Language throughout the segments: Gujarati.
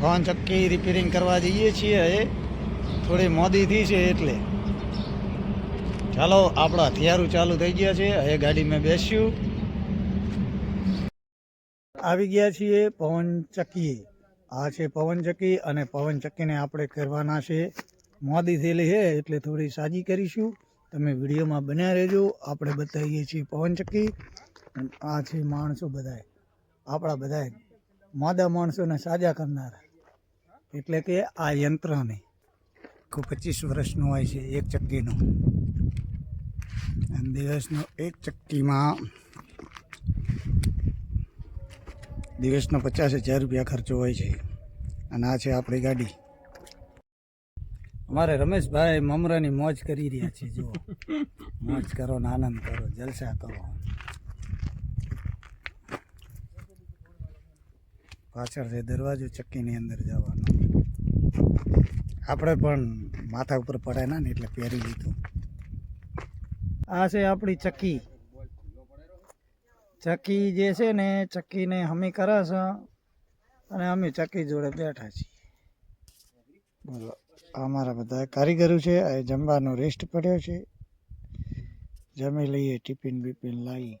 પવન ચક્કી રિપેરિંગ કરવા જઈએ છીએ એ થોડી મોદી થઈ છે એટલે. ચાલો, આપણા હથિયારું ચાલુ થઈ ગયા છે. હવે ગાડીમાં બેસ્યું. આવી ગયા છીએ પવન ચક્કી. આ છે પવન ચક્કી અને પવન ચક્કીને આપણે કરવાના છે. મોદી થયેલી છે એટલે થોડી સાજી કરીશું. તમે વિડીયોમાં બન્યા રહેજો. આપણે બતાવીએ છીએ પવન ચક્કી. આ છે માણસો બધાય. આપણા બધાય માદા માણસોને સાજા કરનારા. એટલે કે આ યંત્રને આખું પચીસ વર્ષનું હોય છે, એક ચક્કીનું. અને દિવસનો એક ચક્કીમાં દિવસનો પચાસ હજાર રૂપિયા ખર્ચો હોય છે. અને આ છે આપણી ગાડી. અમારે રમેશભાઈ મમરાની મોજ કરી રહ્યા છે, જુઓ. મોજ કરો ને આનંદ કરો, જલસા કરો. પાછળ છે દરવાજો ચક્કીની અંદર જવાનો. આપણે પણ માથા ઉપર પડે ના ને એટલે પહેરી લીધું. આ છે આપણી ચક્કી. ચક્કી જે છે ને, ચક્કીને હમી કરે છે અને અમે ચક્કી જોડે બેઠા છીએ. બોલો અમારા બધા કારીગરો છે એ જમવાનો રેસ્ટ પડ્યો છે. જમી લઈએ, ટિફિન બિફિન લાવી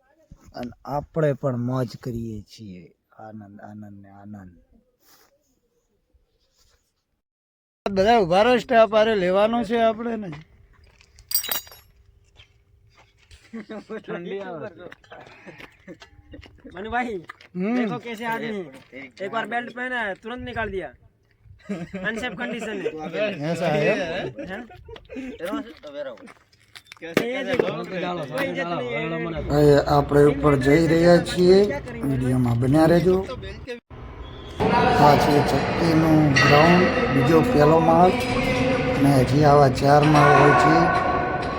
અને આપણે પણ મોજ કરીએ છીએ. આનંદ આનંદ ને આનંદ. બધા ઉભા રહો સ્ટાફ આરે લેવાનો છે આપણે ને मनु भाई हम्म। देखो कैसे आदमी एक बार बेल्ट पहना है तुरंत निकाल दिया अनसेफ कंडीशन में ऐसा है हैं? ये देखो कोई इज्जत नहीं है હવે આપણે ઉપર જઈ રહ્યા છીએ વિડીયોમાં બન્યા રહેજો આ છે ચક્કીનું ગ્રાઉન્ડ બીજો પહેલો માળ અને હજી આવા ચાર માળ હોય છે.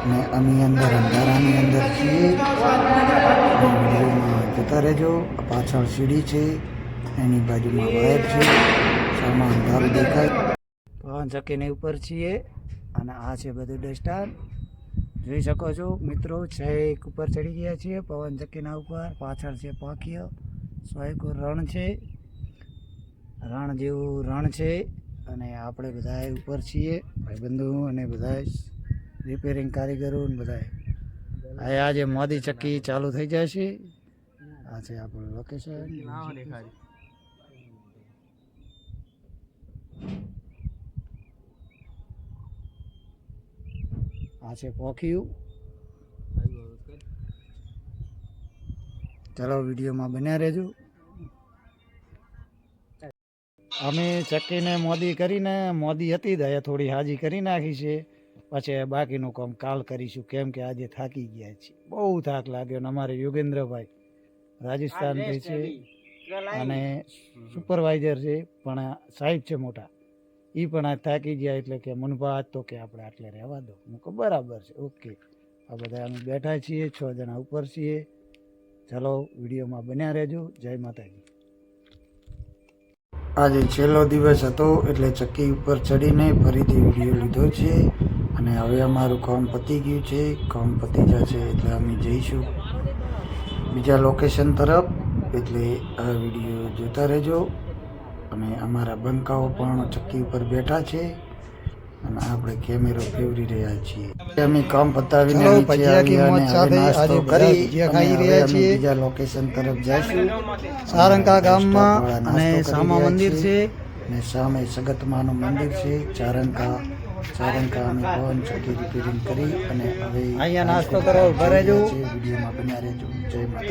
ને અમે અંદર અંધારાની અંદર છીએ. જતા રહેજો. પાછળ સીડી છે. એની બાજુમાં વાયર છે. સામે અંધારું દેખાય. પવન ચક્કીની ઉપર છીએ. અને આ છે બધું ડસ્ટાર જોઈ શકો છો, મિત્રો, છેક ઉપર ચડી ગયા છીએ. પવન ચક્કીના ઉપર. પાછળ છે પાંખીઓ સ્વાયકો રણ છે. રણ જેવું રણ છે અને આપણે બધા ઉપર છીએ ભાઈબંધુ અને બધા રિપેરિંગ કારીગરો ને બધા હવે આજે મોદી ચક્કી ચાલુ થઈ જાય છે. આ છે આપણું લોકેશન આ છે પોખિયું. ચાલો વિડીયોમાં બન્યા રહેજો. અમે ચક્કીને મોદી કરીને મોદી હતી દયા થોડી હાજી કરી નાખી છે. પછી બાકીનું કામ કાલ કરીશું કેમ કે આજે થાકી ગયા છીએ. બહુ થાક લાગ્યો ને અમારે યોગેન્દ્રભાઈ. રાજસ્થાનથી છે અને સુપરવાઇઝર છે પણ સાહેબ છે મોટા. એ પણ આ થાકી ગયા એટલે કે મનભા આજ તો કે આપણે આટલે રહેવા દો. હું બરાબર છે ઓકે. આ બધા અમે બેઠા છીએ છ જણા ઉપર છીએ. ચાલો વિડીયોમાં બન્યા રહેજો. જય માતાજી. આજે છેલ્લો દિવસ હતો, એટલે ચક્કી ઉપર ચડીને ફરીથી વીડિયો લીધો છે અને હવે અમારું કામ પતી ગયું છે, કામ પતી જશે એટલે અમે જઈશું. બીજા લોકેશન તરફ, એટલે આ વીડિયો જોતા રહેજો અને અમારા બંકાઓ પણ ચક્કી ઉપર બેઠા છે. અને આપણે કેમેરો ફેવરી રહ્યા છીએ. અમે કામ પતાવીને નીચે આવ્યા અને હવે નાસ્તો કરી ખાઈ રહ્યા છીએ. બીજા લોકેશન તરફ જઈશું. સારંગા ગામમાં અને સામા મંદિર છે. અને સામે સગતમાનું મંદિર છે. ચારંકા ચારંકા અમે પવન ચક્કી રિપેરિંગ કરી અને હવે અહીંયા નાસ્તો કરો ઘરે જો વિડીયોમાં બન્યા રહેજો. જય માતા